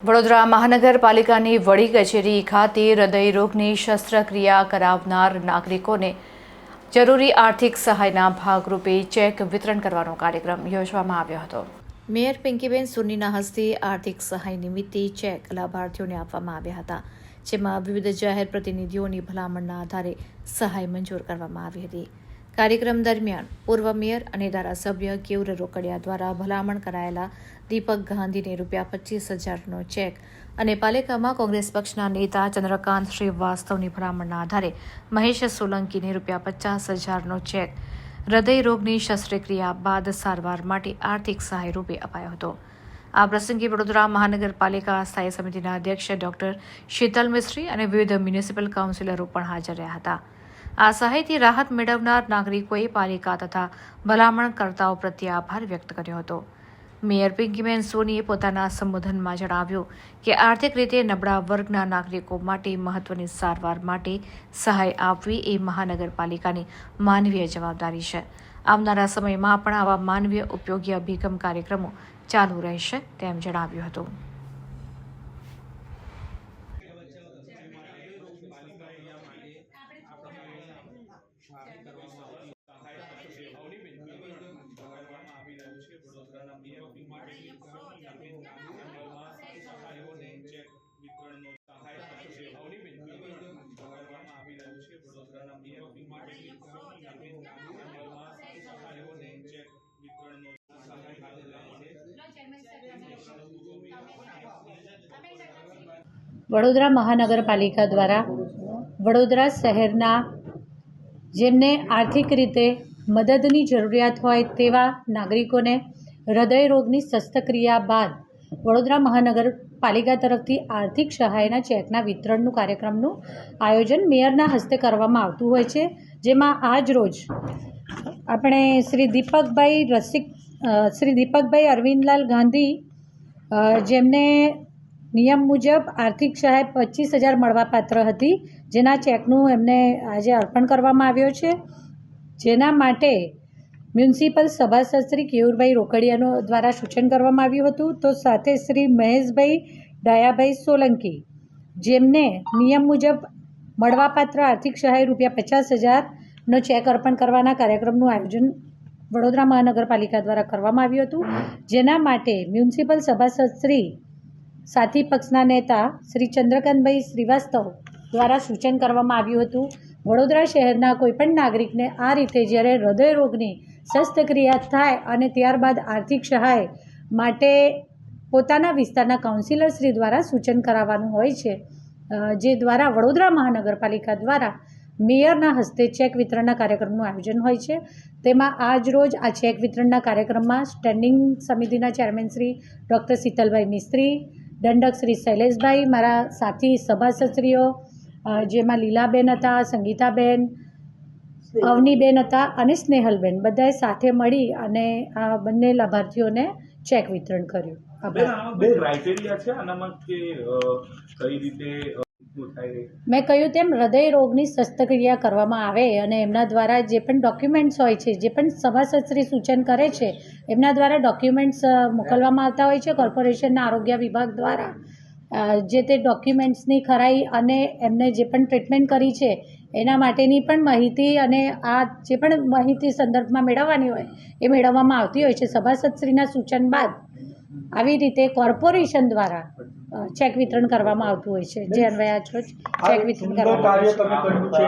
વડોદરા મહાનગરપાલિકાની વડી કચેરી ખાતે હૃદય રોગની શસ્ત્રક્રિયા કરાવનાર નાગરિકોને જરૂરી આર્થિક સહાયના ભાગરૂપે ચેક વિતરણ કરવાનો કાર્યક્રમ યોજવામાં આવ્યો હતો. મેયર પિંકીબેન સુનીના હસ્તે આર્થિક સહાય નિમિત્તે ચેક લાભાર્થીઓને આપવામાં આવ્યા હતા, જેમાં વિવિધ જાહેર પ્રતિનિધિઓની ભલામણના આધારે સહાય મંજૂર કરવામાં આવી હતી. કાર્યક્રમ દરમિયાન પૂર્વ મેયર અને ધારાસભ્ય કેવર રોકડિયા દ્વારા ભલામણ કરાયેલા દીપક ગાંધીને રૂપિયા પચીસ હજારનો ચેક અને પાલિકામાં કોંગ્રેસ પક્ષના નેતા ચંદ્રકાંત શ્રીવાસ્તવની ભલામણના આધારે મહેશ સોલંકીને રૂપિયા પચાસ હજારનો ચેક હૃદય રોગની શસ્ત્રક્રિયા બાદ સારવાર માટે આર્થિક સહાય રૂપે અપાયો હતો. આ પ્રસંગે વડોદરા મહાનગરપાલિકા સ્થાયી સમિતિના અધ્યક્ષ ડોક્ટર શીતલ મિશ્રી અને વિવિધ મ્યુનિસિપલ કાઉન્સિલરો પણ હાજર રહ્યા હતા. આ સહાયથી રાહત મેળવનાર નાગરિકોએ પાલિકા તથા ભલામણકર્તાઓ પ્રત્યે આભાર વ્યક્ત કર્યો હતો. મેયર પિંકીબેન સોનીએ પોતાના સંબોધનમાં જણાવ્યું કે આર્થિક રીતે નબળા વર્ગના નાગરિકો માટે મહત્વની સારવાર માટે સહાય આપવી એ મહાનગરપાલિકાની માનવીય જવાબદારી છે. આવનારા સમયમાં પણ આવા માનવીય ઉપયોગી અભિગમ કાર્યક્રમો ચાલુ રહેશે તેમ જણાવ્યું હતું. વડોદરા મહાનગરપાલિકા દ્વારા વડોદરા શહેરના જેમને આર્થિક રીતે મદદની જરૂરિયાત હોય તેવા નાગરિકોને હૃદય રોગની શસ્ત્રક્રિયા બાદ વડોદરા મહાનગરપાલિકા તરફથી આર્થિક સહાયના ચેકના વિતરણનું કાર્યક્રમનું આયોજન મેયરના હસ્તે કરવામાં આવતું હોય છે. જેમાં આજ રોજ આપણે શ્રી દીપકભાઈ રસિક શ્રી દીપકભાઈ અરવિંદલાલ ગાંધી જેમને નિયમ મુજબ આર્થિક સહાય પચીસ હજાર મળવાપાત્ર હતી. જેના ચેકનું એમને આજે અર્પણ કરવામાં આવ્યો છે. જેના માટે મ્યુનિસિપલ સભાસદ શ્રી કેયુરભાઈ રોકડિયાનો દ્વારા સૂચન કરવામાં આવ્યું હતું. તો સાથે શ્રી મહેશભાઈ ડાયાભાઈ સોલંકી જેમને નિયમ મુજબ મળવાપાત્ર આર્થિક સહાય રૂપિયા પચાસ હજારનો ચેક અર્પણ કરવાના કાર્યક્રમનું આયોજન વડોદરા મહાનગરપાલિકા દ્વારા કરવામાં આવ્યું હતું. જેના માટે મ્યુનિસિપલ સભાસદ શ્રી સાથી પક્ષના નેતા શ્રી ચંદ્રકાંતભાઈ શ્રીવાસ્તવ દ્વારા સૂચન કરવામાં આવ્યું હતું, વડોદરા શહેરના કોઈપણ નાગરિકને આ રીતે જ્યારે હૃદય રોગની શસ્ત્રક્રિયા થાય અને ત્યારબાદ આર્થિક સહાય માટે પોતાના વિસ્તારના કાઉન્સિલર શ્રી દ્વારા સૂચન કરાવવાનું હોય છે જે દ્વારા વડોદરા મહાનગરપાલિકા દ્વારા મેયરના હસ્તે ચેક વિતરણના કાર્યક્રમનું આયોજન હોય છે. તેમાં આજ રોજ આ ચેક વિતરણના કાર્યક્રમમાં સ્ટેન્ડિંગ સમિતિના ચેરમેન શ્રી ડૉક્ટર શીતલભાઈ મિસ્ત્રી દંડક શ્રી શૈલેષભાઈ મારા સાથી સભાસદશ્રીઓ જેમાં લીલાબેન હતા સંગીતાબેન અવનીબેન હતા અને સ્નેહલબેન. બધાએ સાથે મળી અને આ બંને લાભાર્થીઓને ચેક વિતરણ કર્યું. બેન આભાર ક્રાઇટેરિયા છે આનામાં કે કઈ રીતે અ, શું થાય મેં કહ્યું તેમ હૃદય રોગની શસ્ત્રક્રિયા કરવામાં આવે અને એમના દ્વારા જે પણ ડોક્યુમેન્ટ્સ હોય છે, જે પણ સભાસદશ્રી સૂચન કરે છે, એમના દ્વારા ડોક્યુમેન્ટ્સ મોકલવામાં આવતા હોય છે કોર્પોરેશનના આરોગ્ય વિભાગ દ્વારા. જે તે ડોક્યુમેન્ટ્સની ખરાઈ અને એમને જે પણ ટ્રીટમેન્ટ કરી છે, એના માટેની પણ માહિતી અને આ જે પણ માહિતી સંદર્ભમાં મેળવવાની હોય, એ મેળવવામાં આવતી હોય છે. સભાસદશ્રીના સૂચન બાદ આવી રીતે કોર્પોરેશન દ્વારા ચેક વિતરણ કરવામાં આવતું હોય છે. જે અન્વયે આજ રોજ ચેક વિતરણ કરવામાં આવ્યું છે.